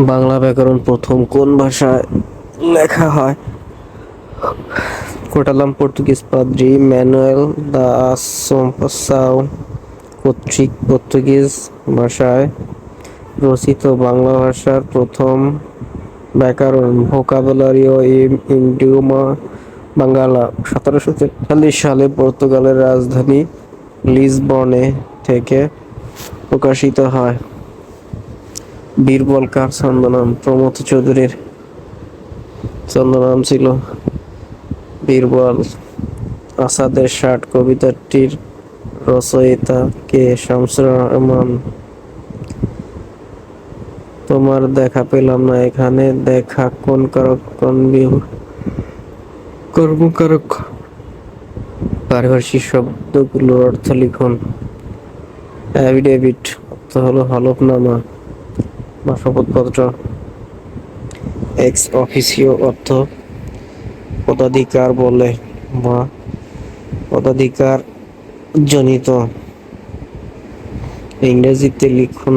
বাংলা ব্যাকরণ প্রথম কোন ভাষায় লেখা হয়? কোটালাম পর্তুগিজ পাদ্রি, ম্যানুয়েল দা কর্তৃক পর্তুগিজ ভাষায় রচিত বাংলা ভাষার প্রথম ব্যাকরণ ভোকাবুলারিও ইম ইন্ডিউমা বাঙ্গালা। সতেরোশো তেতাল্লিশ সালে পর্তুগালের রাজধানী লিসবনে থেকে প্রকাশিত হয়। বীরবল কার ছন্দনাম? প্রমথ চৌধুরীর ছন্দনাম ছিল বীরবল আসাদের ষাট কবিতাটির রচয়িতা কে শামসুর রহমান। তোমার দেখা পেলাম না এখানে, দেখা কোন কারক, কোন কর্মকারক পারিভাষিক শব্দগুলোর অর্থ লিখুন। অ্যাফিডেভিট অর্থ হলো হলফনামা। বা শপথপত্র এক্স অফিসিও অর্থ পদাধিকার বলে বা পদাধিকার জনিত। ইংরেজিতে লিখুন,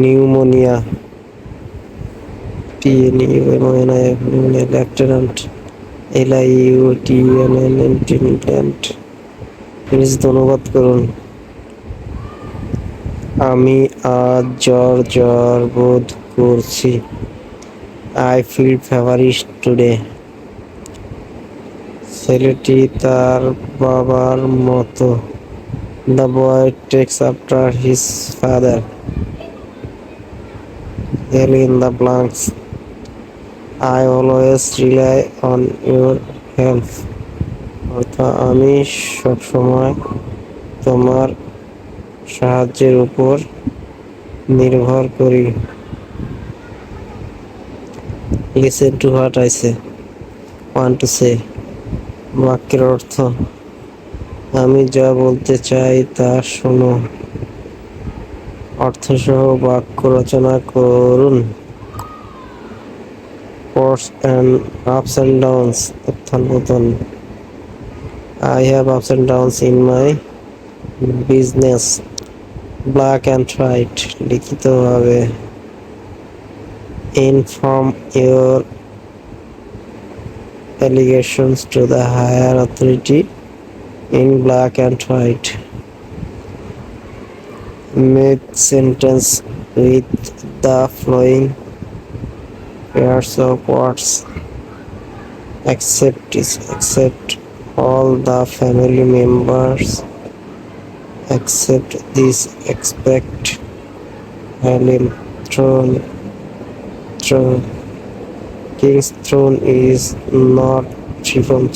নিউমোনিয়া ইংরেজিতে অনুবাদ করুন আমি আজ জ্বর জ্বর বোধ করছি আই ফিল ফেভারিশ টুডে ছেলেটি তার বাবার মতো the boy takes after his father fill in the blanks. I always rely on your help. অর্থাৎ আমি সবসময় তোমার সাহায্যের উপর নির্ভর করি। Listen to what I say one to say বাক্যের অর্থ, আমি যা বলতে চাই তা শোনো। অর্থসহ বাক্য রচনা করুন। পটস অ্যান্ড আপস অ্যান্ড ডাউনস উত্থান পতন। I have ups and downs in my business black and white লিখিতভাবে inform your allegations to the higher authority in black and white. Make sentence with the following pairs of words. Except except all the family members except this expect Halim throne throne King's throne is not three.